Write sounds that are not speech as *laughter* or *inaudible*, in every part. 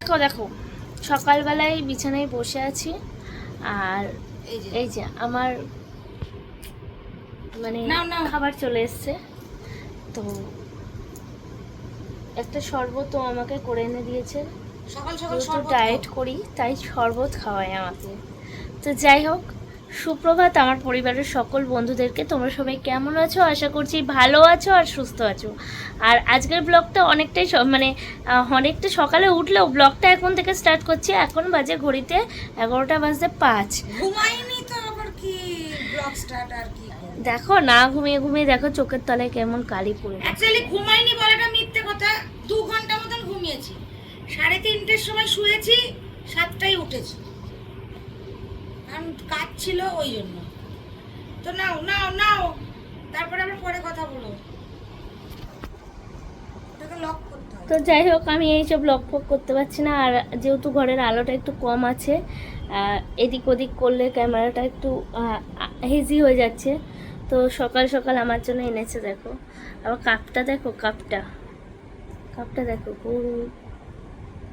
দেখো দেখো সকালবেলায় বিছানায় বসে আছি আর এই যে। আমার মানে। খাবার চলে এসছে। তো একটা শরবত আমাকে করে এনে দিয়েছে। সকাল সকাল ডায়েট করি তাই শরবত খাওয়ায় আমাকে। তো যাই হোক সুপ্রভাত আমার পরিবারের সকল বন্ধুদেরকে তোমরা সবাই কেমন আছো? আশা করছি ভালো আছো আর সুস্থ আছো। আর আজকের ব্লগটা অনেকটাই মানে অনেকটা সকালে উঠলেও ব্লগটা এখন থেকে স্টার্ট করছি। এখন বাজে ঘড়িতে এগারোটা বাজতে পাঁচ। ঘুমাইনি তো আবার কি ব্লগ স্টার্ট আর কি দেখো না ঘুমিয়ে ঘুমিয়ে দেখো চোখের তলায় কেমন কালি পড়ে অ্যাকচুয়ালি ঘুমাইনি বলাটা মিথ্যে কথা। দু ঘণ্টা মতন ঘুমিয়েছি। সাড়ে তিনটের সময় শুয়েছি সাতটায় উঠেছি। কারণ কাজ ছিল ওই জন্য। তো নাও নাও নাও। তারপরে আবার পরে কথা বলো। তো যাই হোক, আমি এইসব লক ফক করতে পারছি না। আর যেহেতু ঘরের আলোটা একটু কম আছে এদিক ওদিক করলে ক্যামেরাটা একটু হেজি হয়ে যাচ্ছে। তো সকাল সকাল আমার জন্য এনেছে, দেখো। আবার কাপটা দেখো, কাপটা। কাপটা দেখো গরু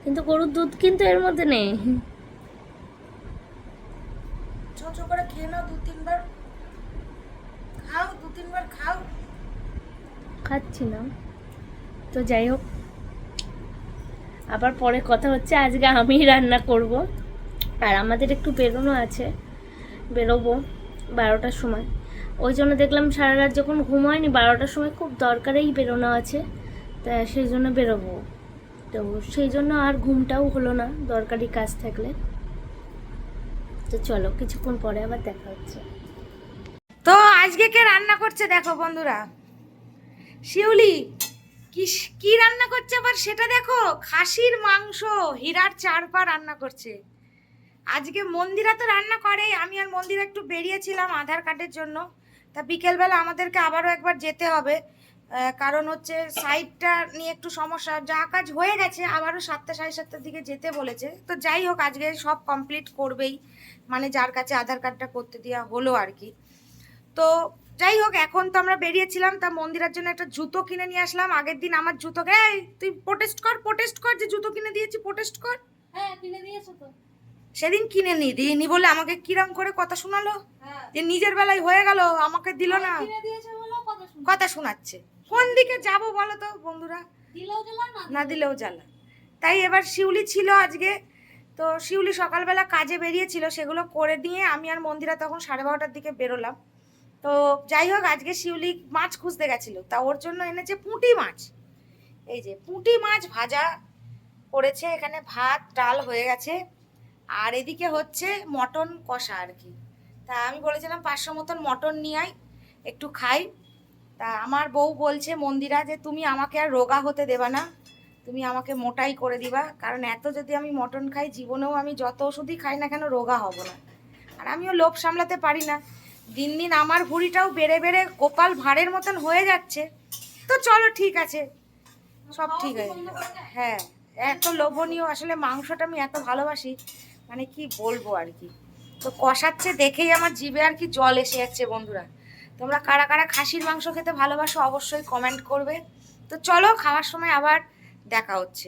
কিন্তু গরুর দুধ কিন্তু এর মধ্যে নেই। ছো করে, খেয়ে নাও দু তিনবার। খাও, দু তিনবার খাও। খাচ্ছি না। তো যাই হোক, আবার পরে কথা হচ্ছে। আজকে আমিই রান্না করব। আর আমাদের একটু বেরোনো আছে। বেরোবো বারোটার সময়। ওই জন্য দেখলাম সারা রাত যখন ঘুম হয়নি বারোটার সময় খুব দরকারেই বেরোনো আছে। তা সেই জন্য বেরোবো। তো সেই জন্য আর ঘুমটাও হলো না দরকারি কাজ থাকলে। তো চলো, কিছুক্ষণ পরে আবার দেখা হচ্ছে। তো আজকে কে রান্না করছে দেখো বন্ধুরা? শিউলি, কি কি রান্না করছে আবার সেটা দেখো? খাসির মাংস, হীরার চার পা রান্না করছে। আজকে মন্দিরা তো রান্না করে আমি আর মন্দিরা একটু বেরিয়েছিলাম আধার কার্ডের জন্য। তা বিকেলবেলা আমাদেরকে আবারও একবার যেতে হবে কারণ হচ্ছে সাইডটা নিয়ে একটু সমস্যা। যা কাজ হয়ে গেছে, আবারও সাতটা সাড়ে সাতটার দিকে যেতে বলেছে। তো যাই হোক, আজকে সব কমপ্লিট করবেই। মানে যার কাছে আধার কার্ডটা করতে দেওয়া হলো আর কি তো যাই হোক এখন তো আমরা বেরিয়েছিলাম তা মন্দিরের জন্য একটা জুতো কিনে নিয়ে আসলাম। আগের দিন আমার জুতো এই তুই প্রোটেস্ট কর প্রোটেস্ট কর যে জুতো কিনে দিয়েছি প্রোটেস্ট কর। হ্যাঁ কিনে দিয়েছ তো। সেদিন কিনে নি দিইনি বলে আমাকে কিরাম করে কথা শোনালো? হ্যাঁ। যে নিজের বেলায় হয়ে গেল আমাকে দিল না। কিনে দিয়েছ বলো কথা শোনাচ্ছে। কোন দিকে যাব বলো তো বন্ধুরা? না না দিলেও জ্বালা। তাই এবার শিউলি ছিল আজকে। তো শিউলি সকালবেলা কাজে বেরিয়েছিল, সেগুলো করে দিয়ে আমি আর মন্দিরা তখন সাড়ে বারোটার দিকে বেরোলাম। তো যাই হোক, আজকে শিউলি মাছ খুঁজতে গেছিল। তা ওর জন্য এনেছে পুঁটি মাছ। এই যে পুঁটি মাছ ভাজা করেছে, এখানে ভাত, ডাল হয়ে গেছে। আর এদিকে হচ্ছে মটন কষা আর কি। তা আমি বলেছিলাম পাঁচশো মতন মটন নিয়ে একটু খাই। তা আমার বউ বলছে মন্দিরা যে তুমি আমাকে আর রোগা হতে দেবা না। তুমি আমাকে মোটাই করে দিবা। কারণ এত যদি আমি মটন খাই, জীবনেও আমি যত ওষুধই খাই না কেন রোগা হব না। আর আমিও লোভ সামলাতে পারি না। দিন দিন আমার ভুঁড়িটাও বেড়ে বেড়ে গোপাল ভাঁড়ের মতন হয়ে যাচ্ছে। তো চলো ঠিক আছে। সব ঠিক আছে হ্যাঁ এত লোভনীয়। আসলে মাংসটা আমি এত ভালোবাসি। মানে কি বলব আর কি। তো কষাচ্ছে দেখেই আমার জিভে আর কি জল এসে যাচ্ছে বন্ধুরা। তোমরা কারা কারা খাসির মাংস খেতে ভালোবাসো অবশ্যই কমেন্ট করবে। তো চলো, খাওয়ার সময় আবার দেখা হচ্ছে।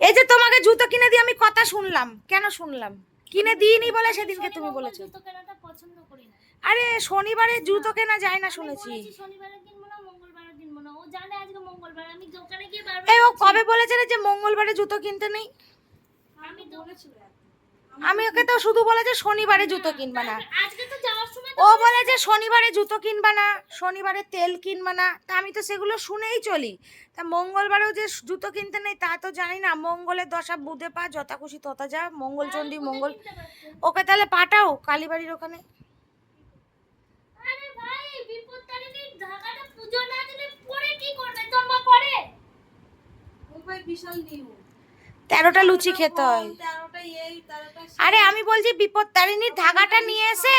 এই যে তোমাকে জুতো কিনে দিয়ে আমি কথা শুনলাম। কেন শুনলাম? কিনে দিইনি বলে সেদিনকে তুমি বলেছ। জুতো কেনাটা পছন্দ করি না। আরে শনিবারে জুতো কেনা যায় না শুনেছি। এই ও কবে বলেছে যে মঙ্গলবারে জুতো কিনতে নেই? আমি ওকে তো শুধু বলেছে শনিবারে জুতো কিনবা না। আজকে ও বলে যে শনিবারে জুতো কিনবা না শনিবারে তেল কিনবা না। তা আমি তো সেগুলো শুনেই চলি। তা মঙ্গলবারেও যে জুতো কিনতে নেই তা তো জানি না। মঙ্গলের দশা বুধে পা যথা খুশি তথা যা মঙ্গল চণ্ডী মঙ্গল। ওকে তাহলে পাঠাও কালীবাড়ির ওখানে। আরে ভাই তেরোটা লুচি খেতে হয়। আরে আমি বলছি বিপদ তারিণীর ধাগাটা নিয়ে এসে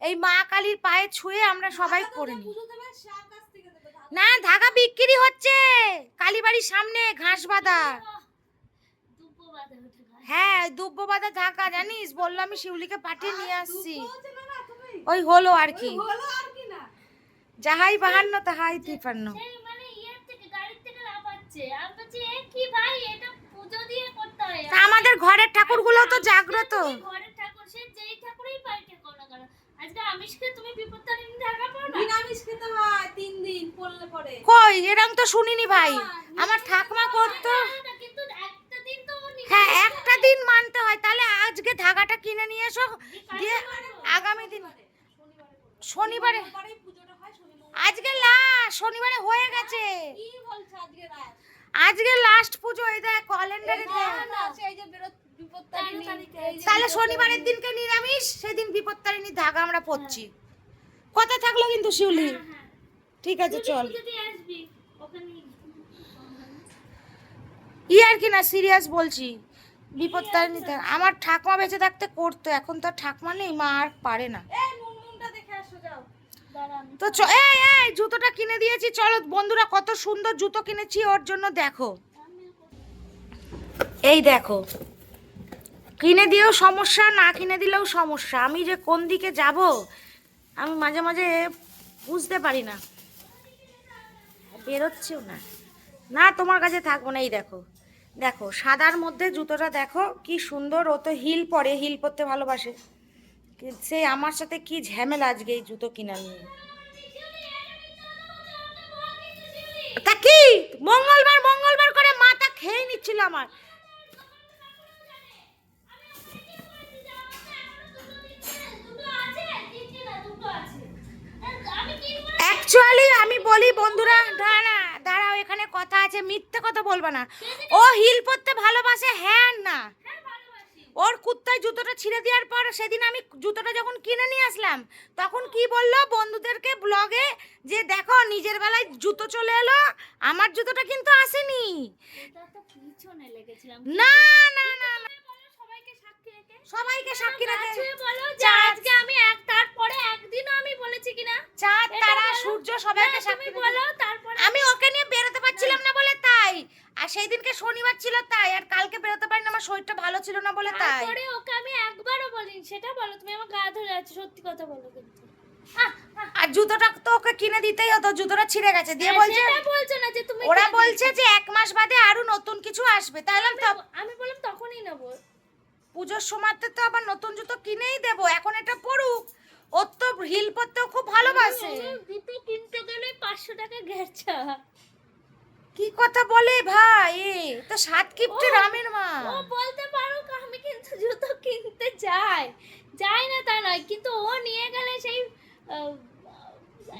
এই মা কালীর পায়ে ছুঁয়ে আমরা সবাই পরে নিই। না ধাগা বিক্রি হচ্ছে। কালীবাড়ির সামনে ঘাস বাঁধা। হ্যাঁ দুব্য বাঁধা ধাগা জানিস? বলল আমি শিউলিকে পাঠিয়ে নিয়ে আসছি। ওই হলো আর কি। যাহাই বাহান্ন তাহাই তিপান্ন মানে আমি কি ভাই এটা পুজো দিয়ে করতে আমাদের ঘরের ঠাকুরগুলো তো জাগ্রত। ঘরের ঠাকুর সে যেই ঠাকুরই বাড়িতে করো না আজকে আমিষকে তুমি বিপত্তারিণী ঢাকা পাও না? নিরামিষ খেতে হয় তিন দিন পড়লে পরে। কই? এরম তো শুনিনি ভাই। আমার ঠাকমা করতো। না, না, কিন্তু একটা দিন তো হ্যাঁ একটা দিন মানতে হয়। তাহলে আজকে ধাগাটা কিনে নিয়ে এসো। দিয়ে আগামী দিন। শনিবারে পরেই পুজোটা হয় শনিবার আজকে লাস্ট শনিবারে হয়ে গেছে। কি বলছে আজকে রাত? আজকে লাস্ট পুজো এই দেখ ক্যালেন্ডারে দেখ। না, না, যে বিপত্তারিণী, তাহলে শনিবারের দিনকে নিরামিষ সেদিন বিপত্তারিণী ধাগা আমরা পড়ছি কথা থাকল কিন্তু শিউলি। হ্যাঁ। ঠিক আছে চল। যদি আসবি ওখানে ই আর কি না সিরিয়াস বলছি। বিপত্তারিণী ধা- আমার ঠাকমা বেঁচে থাকতে করতো এখন তো আর ঠাকমা নেই মা আর পারে না এই মুনমুনটা দেখে আসো যাও দাঁড়া আমি তো এই এই, জুতোটা কিনে দিয়েছি, চলো বন্ধুরা কত সুন্দর জুতো কিনেছি, ওর জন্য দেখো। এই দেখো, কিনে দিয়েও সমস্যা, না কিনে দিলেও সমস্যা। আমি যে কোন দিকে যাব, আমি মাঝে মাঝে বুঝতে পারি না। বেরোচ্ছেও না। না, তোমার কাছে থাকব না, এই দেখো। দেখো, সাদার মধ্যে জুতোটা দেখো, কি সুন্দর, ও তো হিল পরে, হিল পরতে ভালোবাসে। সে আমার সাথে কি ঝামেলা আজকে এই জুতো কিনা নিয়ে? তা কি? মঙ্গলবার মঙ্গলবার করে মাথা খেয়ে নিচ্ছিল আমার। অ্যাকচুয়ালি আমি বলি, বন্ধুরা, দাঁড়া দাঁড়াও, এখানে কথা আছে, মিথ্যে কথা বলবা না। ও হিল পরতে ভালোবাসে হ্যাঁ না। ওর কুত্তায় জুতোটা ছিঁড়ে দেওয়ার পর সেদিন আমি জুতোটা যখন কিনে নিয়ে আসলাম তখন কি বলল বন্ধুদেরকে ব্লগে যে দেখো নিজের বেলায় জুতো চলে এলো আমার জুতোটা কিন্তু আসেনি। না না না সবাইকে সাক্ষী রেখে। বলো যে আজকে আমি এক তারপরে একদিনও আমি বলেছি কিনা। চাঁদ তারা সূর্য সবাইকে সাক্ষী বলো তারপরে আমি ওকে নিয়ে বেরোতে পারছিলাম না বলে তাই। আর সেই দিনকে শনিবার ছিল তাই আর কালকে বেরোতে পারিনি আমার শরীরটা ভালো ছিল না বলে তাই। তারপরে ওকে আমি একবারও বলিনি সেটা বলো তুমি আমার গা ধরে আছো সত্যি কথা বলো কিন্তু। আহ, আহ, আর জুতোটা তো ওকে কিনে দিতেই হতো জুতোটা ছিঁড়ে গেছে। দিয়ে হ্যাঁ, বলছে সেটা বলছো না যে তুমি ওরা বলছে যে এক মাস বাদে আরও নতুন কিছু আসবে। তাহলে তো আমি বললাম তখনই নেব। পুজোর সময়তে তো আবার নতুন জুতো কিনেই দেবো এখন এটা পড়ুক ওর তো হিল পরতেও খুব ভালোবাসে। দুটো কিনতে গেলে পাঁচশো টাকা গেছা কি কথা বলে ভাই? তো সাত কিপ্টে রামের মা। ও বলতে পারো আমি কিন্তু জুতো কিনতে যাই। যাই না তা নয় কিন্তু ও নিয়ে গেলে সেই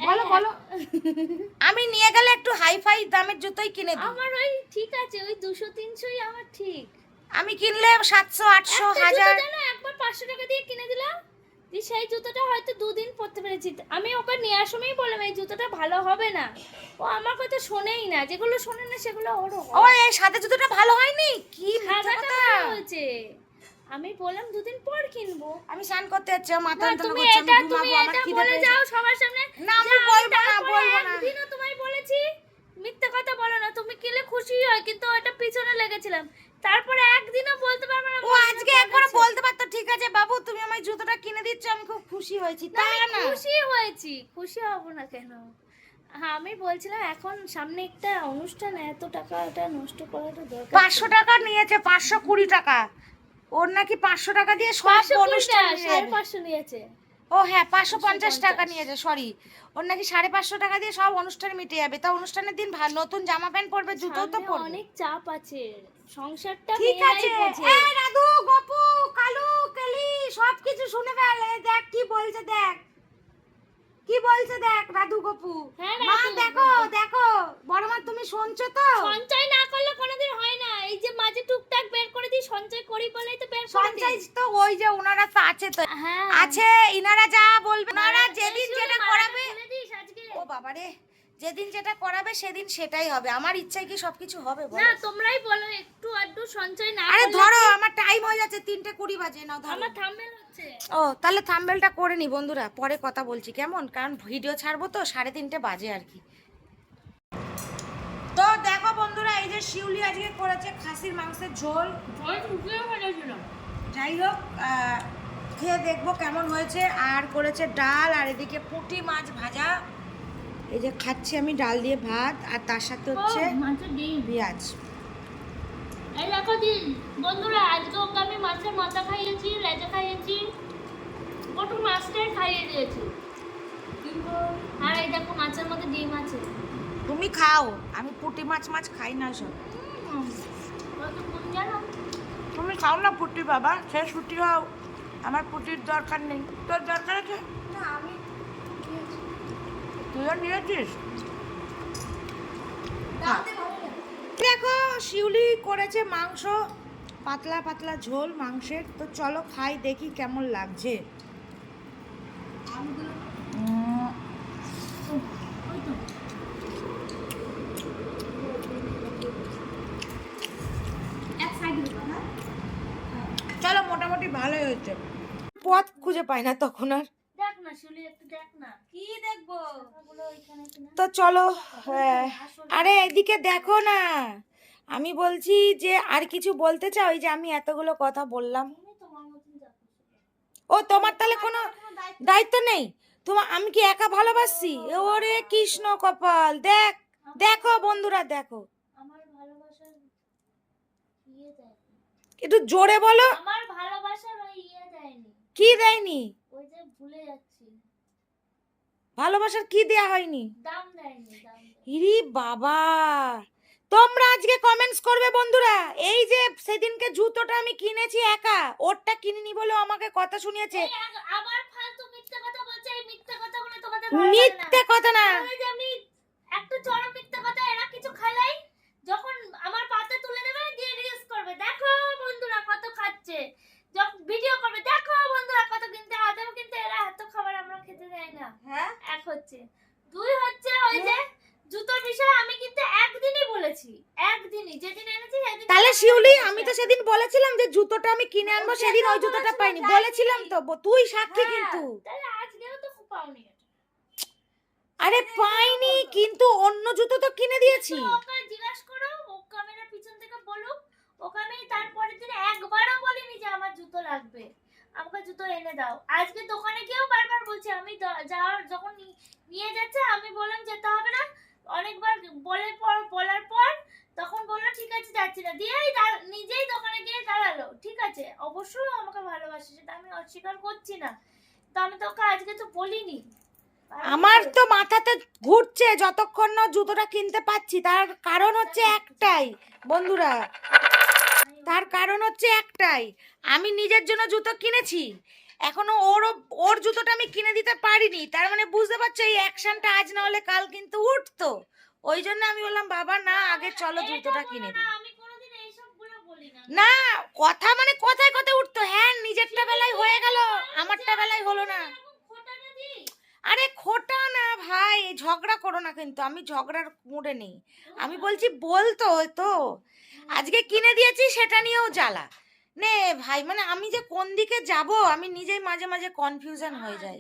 বলো বলো। *laughs* আমি নিয়ে গেলে একটু হাই ফাই দামের জুতোই কিনে দিই। আমার ওই ঠিক আছে ওই দুশো তিনশোই আমার ঠিক। আমি কিনলে সাতশো আটশো হাজার। একবার পাঁচশো টাকা দিয়ে কিনে দিলাম। দিয়ে সেই জুতোটা হয়তো দুদিন পরতে পেরেছি। আমি ওকে নিয়ে আসামেই বললাম এই জুতোটা ভালো হবে না। ও আমার কথা শোনেই না যেগুলো শোনে না সেগুলো ওরও ও এই সাদা জুতোটা ভালো হয়নি? কি সাদাটা হয়েছে। আমি বললাম দুদিন পর কিনবো। আমি স্নান করতে যাচ্ছি মাথা যন্ত্রণা তুমি এটা তুমি এটা বলে যাও সবার সামনে। না, আমি বলব না, বলব না। একদিনও তোমায় বলেছি মিথ্যে কথা বলো না তুমি কিলে খুশি হয় কিন্তু ওটা পিছনে লেগেছিলাম। তারপরে একদিনও বলতে পারবে না ও আজকে একবার বলতে পারতো ঠিক আছে বাবু তুমি আমায় জুতোটা কিনে দিচ্ছ আমি খুব খুশি হয়েছি তা আমি না। খুশি হয়েছি খুশি হব না কেন? হ্যাঁ আমি বলছিলাম এখন সামনে একটা অনুষ্ঠান এত টাকাটা নষ্ট করাটা দরকার পাঁচশো টাকা নিয়েছে পাঁচশো কুড়ি টাকা। ওর নাকি পাঁচশো টাকা দিয়ে সব অনুষ্ঠান সাড়ে পাঁচশো নিয়েছে। ও হ্যাঁ পাঁচশো পঞ্চাশ টাকা নিয়েছে সরি ওর নাকি সাড়ে পাঁচশো টাকা দিয়ে সব অনুষ্ঠান মিটে যাবে। তা অনুষ্ঠানের দিন ভালো নতুন জামা প্যান্ট পরবে জুতো তো পরবে। অনেক চাপ আছে। সংসারটা ঠিক আছে। এই রাধু গপু কালু কেলি সব কিছু শুনে ফেল। দেখ কি বলছে দেখ। কি বলছে দেখ রাধু গপু? হ্যাঁ, মা দেখো দেখো। বড় মা তুমি শুনছো তো? সঞ্চয় না করলে কোনোদিন হয় না। এই যে মাঝে টুকটাক বের করে দিই সঞ্চয় করি বলেই তো বের করে সঞ্চয় তো ওই যে ওনারা তো আছে তো। হ্যাঁ। আছে ইনারা যা বলবে ওনারা যেদিন যেটা করাবে। ও বাবারে। যেদিন যেটা করাবে সেদিন সেটাই হবে। আমার ইচ্ছায় কি সবকিছু হবে? না তোমরাই বলো একটু আধটু সঞ্চয় না আরে ধরো আমার টাইম হয়ে যাচ্ছে তিনটে কুড়ি বাজে নাও ধরো। আমার থাম্বেল হচ্ছে ও তাহলে থাম্বেলটা করে নি বন্ধুরা পরে কথা বলছি কেমন? কারণ ভিডিও ছাড়বো তো সাড়ে তিনটে বাজে আর কি। তো দেখো বন্ধুরা এই যে শিউলি আজকে করেছে খাসির মাংসের ঝোল। যাই হোক খেয়ে দেখব কেমন হয়েছে। আর করেছে ডাল আর এদিকে পুঁটি মাছ ভাজা। এই যে খাচ্ছি আমি ডাল দিয়ে ভাত আর তার সাথে হচ্ছে পেঁয়াজ। এই দেখো দি বন্ধুরা আজকে ওকে আমি মাছের মাথা খাইয়েছি লেজা খাইয়েছি মাছটাই খাইয়ে দিয়েছি। আর এই দেখো মাছের মধ্যে ডিম আছে। তুমি খাও আমি পুঁটি মাছ মাছ খাই না সব। তুমি খাও না পুঁটি বাবা সে ছুটি হও আমার পুঁটির দরকার নেই। তোর দরকার আছে? তুইও নিয়েছিস? দেখো শিউলি করেছে মাংস পাতলা পাতলা ঝোল মাংসের। তো চলো খাই দেখি কেমন লাগছে। হ্যাঁ? চলো মোটামুটি ভালোই হয়েছে। পথ খুঁজে পাই না তখন আর। তো চলো হ্যাঁ। আরে এদিকে দেখো না। আমি বলছি যে আর কিছু বলতে চাও? এই যে আমি এতগুলো কথা বললাম। ও তোমার তাহলে কোনো দায়িত্ব নেই। তোমার আমি কি একা ভালোবাসছি? ওরে কৃষ্ণ কপাল দেখ দেখো বন্ধুরা দেখো। ইয়ে একটু জোরে বলো। আমার ভালোবাসার ওই ইয়ে দেয়নি। কি দেয়নি? ওই যে ভুলে যাচ্ছি। ভালোবাসার কি দেয়া হয়নি। ইরি বাবা! তোমরা আজকে কমেন্টস করবে বন্ধুরা। এই যে সেদিনকে জুতোটা আমি কিনেছি একা ওরটা কিনিনি বলে আমাকে কথা শুনিয়েছে। মিথ্যে কথা বলছে এই মিথ্যে কথা তোমাদের ভালো লাগে না। মিথ্যে কথা না। ওই যে আমি একটা চরম মিথ্যে কথা এরা কিছু খালাই যখন আমার পাতে তুলে দেবে দিয়ে রিলস করবে দেখো বন্ধুরা কত খাচ্ছে যখন ভিডিও করবে দেখো বন্ধুরা কত কিনতে আদৌ কিন্তু এরা এত খাবার আমরা খেতে দেয় না হ্যাঁ এক হচ্ছে দুই হচ্ছে ওই যে জুতোর বিষয়ে আমি কিন্তু একদিনই বলেছি একদিনই যেদিন এনেছি সেদিন তাহলে শিউলি আমি তো সেদিন বলেছিলাম যে জুতোটা আমি কিনে আনব সেদিন ওই জুতোটা পাইনি। বলেছিলাম তো তুই সাক্ষী হ্যাঁ, কিন্তু। আরে পাইনি কিন্তু অন্য জুতো তো কিনে দিয়েছি। জিজ্ঞাসা করো ও ক্যামেরার পিছন থেকে বলুক। ওকে আমি তারপরের দিন একবারও বলিনি যে আমার জুতো লাগবে। আমাকে জুতো এনে দাও। আজকে দোকানে গিয়েও বারবার বলছে আমি যাওয়ার যখন নিয়ে যাচ্ছে আমি বললাম যেতে হবে না। অনেকবার বলে পর বলার পর তখন বলল ঠিক আছে যাচ্ছি না দিয়েই নিজেই দোকানে গিয়ে দাঁড়াল। ঠিক আছে অবশ্যই আমাকে ভালোবাসে সেটা আমি অস্বীকার করছি না। তো আমি তোকে আজকে তো বলিনি। আমার তো মাথাতে ঘুরছে যতক্ষণ না জুতোটা কিনতে পাচ্ছি। তার কারণ হচ্ছে একটাই বন্ধুরা। তার কারণ হচ্ছে একটাই আমি নিজের জন্য জুতো কিনেছি। এখনও ওর ওর জুতোটা আমি কিনে দিতে পারিনি। তার মানে বুঝতে পারছ এই অ্যাকশনটা আজ না হলে কাল কিন্তু উঠতো। ওই জন্য আমি বললাম বাবা না আগে চলো জুতোটা কিনে না, দিই। না কথা মানে কথায় কথায় উঠতো। হ্যাঁ নিজেরটা বেলায় হয়ে গেল আমারটা বেলায় হলো না। আরে খোটা না ভাই ঝগড়া করো না কিন্তু আমি ঝগড়ার মুডে নেই। আমি বলছি বলতো তো আজকে কিনে দিয়েছি সেটা নিয়েও জ্বালা। নে ভাই মানে আমি যে কোন দিকে যাব আমি নিজেই মাঝে মাঝে কনফিউশন হয়ে যাই।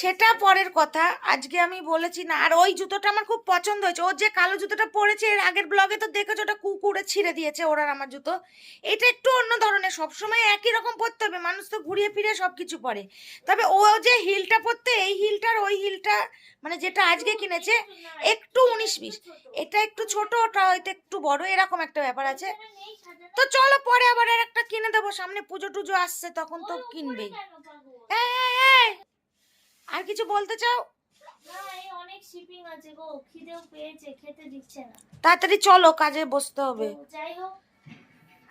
সেটা পরের কথা। আজকে আমি বলেছি না আর ওই জুতোটা আমার খুব পছন্দ হয়েছে। ওর যে কালো জুতোটা পরেছে এর আগের ব্লগে তো দেখেছ ওটা কুকুরে ছিঁড়ে দিয়েছে ওর আর আমার জুতো। এটা একটু অন্য ধরনের সবসময় একই রকম পরতে হবে মানুষ তো ঘুরিয়ে ফিরে সব কিছু পরে। তবে ও যে হিলটা পরতে এই হিলটার ওই হিলটা মানে যেটা আজকে কিনেছে একটু উনিশ বিশ। এটা একটু ছোট ওটা হয়তো একটু বড় এরকম একটা ব্যাপার আছে। তো চলো পরে আবার আর একটা কিনে দেবো। সামনে পুজো টুজো আসছে তখন তো ওর উপরে কিনবেই কেন পাবো? এই, এই, এই, আর কিছু বলতে চাও? না, এই অনেক শিপিং আছে গো খিদেও পেয়েছে খেতে দিচ্ছে না। তাড়াতাড়ি চলো কাজে বসতে হবে। যাই হোক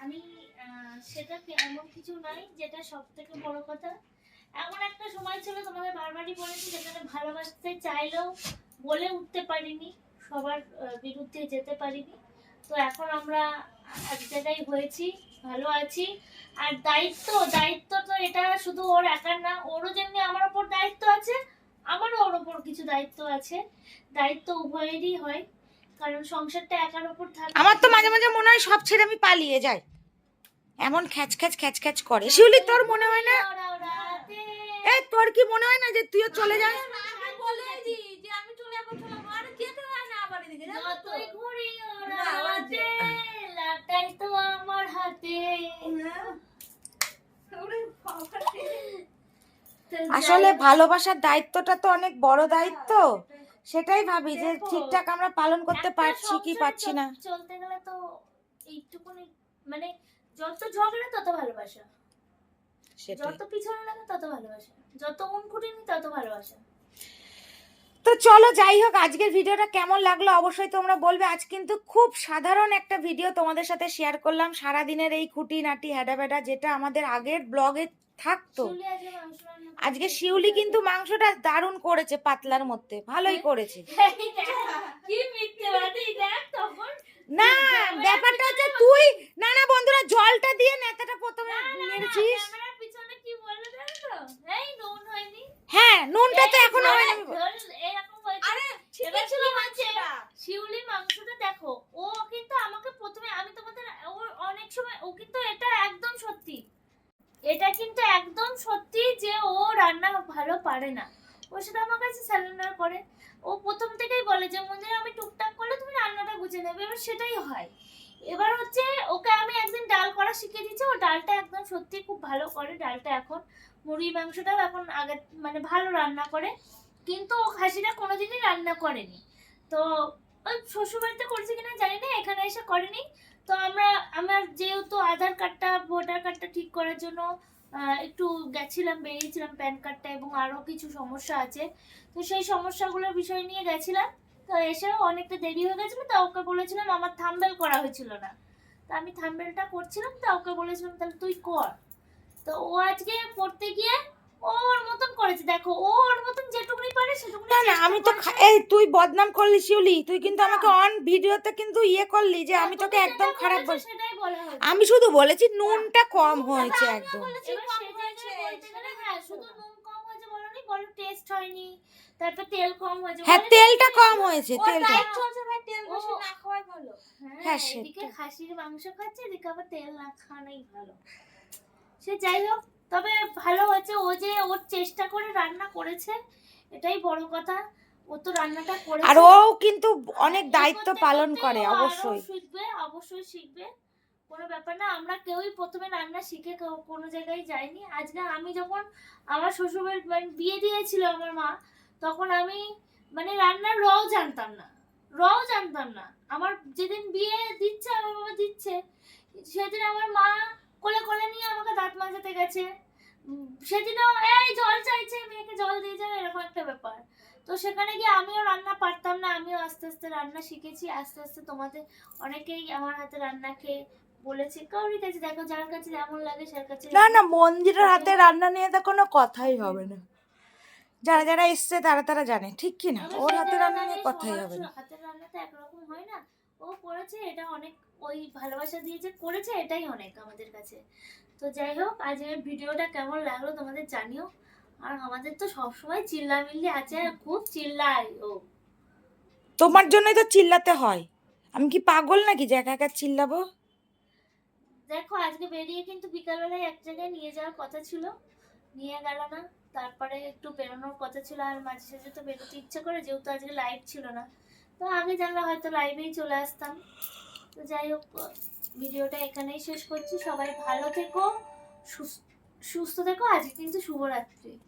আমি সেটা এমন কিছু নাই যেটা সব থেকে বড় কথা? এমন একটা সময় ছিল তোমাদের বারবারই বলেছি যেখানে ভালোবাসতে চাইলেও বলে উঠতে পারিনি সবার বিরুদ্ধে যেতে পারিনি। তো এখন আমরা এক জায়গায় হয়েছি ভালো আছি। আর দায়িত্ব দায়িত্ব তো এটা শুধু ওর একার না ওরও যেমনি আমার ওপর দায়িত্ব আছে আমারও ওর ওপর কিছু দায়িত্ব আছে। দায়িত্ব উভয়েরই হয় কারণ সংসারটা একার ওপর থাকে। আমার তো মাঝে মাঝে মনে হয় সব ছেড়ে আমি পালিয়ে যাই। এমন খ্যাচ খ্যাচ খ্যাচ খ্যাচ করে। শিউলি তোর মনে হয় না? এ তোর কি মনে হয় না যে তুইও চলে যাস? আমি যে আমি চলে যাব চলে যাব আর যেতে হয় না আবার এদিকে জানো তো? আমার হাতে। আসলে ভালোবাসার দায়িত্বটা তো অনেক বড় দায়িত্ব। হ্যাঁ, সেটাই ভাবি যে ঠিকঠাক আমরা পালন করতে পারছি কি পারছি না। চলতে গেলে তো এইটুকুনি মানে যত ঝগড়া তত ভালোবাসা। যত পিছনে লাগে তত ভালোবাসা। যত উনকুটিনি তত ভালোবাসা। তো চলো যাই হোক আজকের ভিডিওটা কেমন লাগল অবশ্যই তোমরা বলবে। আজ কিন্তু খুব সাধারণ একটা ভিডিও তোমাদের সাথে শেয়ার করলাম। সারা দিনের এই খুঁটিনাটি নাটি ব্যাডা যেটা আমাদের আগের ব্লগে থাকতো। আজকে শিউলি কিন্তু মাংসটা দারুণ করেছে পাতলার মধ্যে ভালোই করেছে। কি মিথ্যে দেখ তখন। না ব্যাপারটা হচ্ছে তুই না না বন্ধুরা জলটা দিয়ে নেতাটা প্রথমে মেরেছিস। হ্যাঁ নুনটা তো এখনও হয়নি। ধর, এরকম হয়েছে। আরে ঠিক ছিল কি শিউলি মাংসটা দেখো ও কিন্তু আমাকে প্রথমে আমি তোমাদের ও অনেক সময় ও কিন্তু এটা একদম সত্যি। এটা কিন্তু একদম সত্যি যে ও রান্না ভালো পারে না। ও সেটা আমার কাছে স্যালেন্ডার করে। ও প্রথম থেকেই বলে যে মন্দির আমি টুকটাক করলে তুমি রান্নাটা গুছিয়ে নেবে, এবার সেটাই হয়। এবার হচ্ছে ওকে আমি একদিন ডাল করা শিখিয়ে দিচ্ছি ও ডালটা একদম সত্যি খুব ভালো করে, ডালটা এখন মুরগির মাংসটাও এখন আগে মানে ভালো রান্না করে, কিন্তু ও খাসিটা কোনোদিনই রান্না করেনি। তো ওই শ্বশুরবাড়িতে করেছে কিনা জানি না, এখানে এসে করেনি। তো আমরা, আমার যেহেতু আধার কার্ডটা, ভোটার কার্ডটা ঠিক করার জন্য একটু গেছিলাম, বেরিয়েছিলাম প্যান কার্ডটা এবং আরও কিছু সমস্যা আছে। তো সেই সমস্যাগুলোর বিষয় নিয়ে গেছিলাম। তো এসেও অনেকটা দেরি হয়ে গেছিল তো ওকে বলেছিলাম আমার থাম্বেল করা হয়েছিল না। তো আমি থাম্বেলটা করছিলাম তো ওকে বলেছিলাম তাহলে তুই কর। তো ও আজকে পড়তে গিয়ে ও ওর মতন করেছে দেখো ও ওর মতন যেটুকুনি পারে সেটুকুনি না না আমি তো। এই তুই বদনাম করলি শিউলি তুই কিন্তু আমাকে অন ভিডিওতে কিন্তু ইয়ে করলি যে আমি তোকে একদম খারাপ বলেছ বল আমি শুধু বলেছি নুনটা কম হয়েছে একদম। বলেছি এবার হয়েছে, জায়গায় বলতে গেলে সেটা হ্যাঁ। শুধু না। নুন কম হয়েছে বলনি বলো টেস্ট হয়নি। তারপর তেল কম হয়েছে। হ্যাঁ তেলটা কম হয়েছে তেলটা। চলছে ভাই তেল বেশি না খাওয়াই ভালো। হ্যাঁ, হ্যাঁ এদিকে খাসির মাংস খাচ্ছে এদিকে আবার তেল না খাওয়ানোই ভালো। সে যাই হোক তবে ভালো হয়েছে। ও যে ওর চেষ্টা করে রান্না করেছে এটাই বড় কথা। ও তো রান্নাটা করে আর ও কিন্তু অনেক দায়িত্ব পালন করে অবশ্যই। শিখবে অবশ্যই শিখবে। কোনো ব্যাপার না, আমরা কেউই প্রথমে রান্না শিখে কোনো জায়গায় যাইনি। আজকে আমি যখন আমার শ্বশুরের মানে বিয়ে দিয়েছিল আমার মা, তখন আমি মানে রান্নার রও জানতাম না, রও জানতাম না। আমার যেদিন বিয়ে দিচ্ছে, আমার বাবা দিচ্ছে, সেদিন আমার মা কোলে কোলে নিয়ে আমাকে দাঁত মাজাতে গেছে। সেদিনও এই জল চাইছে, মেয়েকে জল দিয়ে যাবে, এরকম একটা ব্যাপার। তো সেখানে গিয়ে আমিও রান্না পারতাম না, আমিও আস্তে আস্তে রান্না শিখেছি, আস্তে আস্তে তোমাদের অনেকেই আমার হাতে রান্না খেয়ে বলেছে কাউরি কাছে দেখো যার কাছে যেমন লাগে যার কাছে না না মন্দিরের হাতে রান্না নিয়ে তো কোনো কথাই হবে না। যারা যারা এসছে তারা তারা জানে ঠিক কি না? ওর হাতে রান্না নিয়ে কথাই হবে না। হাতের রান্না তো একরকম হয় না। ও করেছে এটা অনেক ওই ভালোবাসা দিয়ে যে করেছে এটাই অনেক আমাদের কাছে। তো যাই হোক আজকের ভিডিওটা কেমন লাগল তোমাদের জানিও। আর আমাদের তো সবসময় চিল্লামিল্লি আছে আর খুব চিল্লাই ও। তোমার জন্যই তো চিল্লাতে হয়। আমি কি পাগল নাকি যে একা একা চিল্লাবো? দেখো, আজকে বেরিয়ে কিন্তু বিকালবেলায় এক জায়গায় নিয়ে যাওয়ার কথা ছিল। নিয়ে গেল না। তারপরে একটু বেরোনোর কথা ছিল, আর মাঝে সাঝে তো বেরোতে ইচ্ছে করে, যেহেতু আজকে লাইভ ছিল না। তো আগে জানলে হয়তো লাইভেই চলে আসতাম। তো যাই হোক, ভিডিওটা এখানেই শেষ করছি। সবাই ভালো থেকো, সুস- সুস্থ থেকো। আজকে কিন্তু শুভরাত্রি।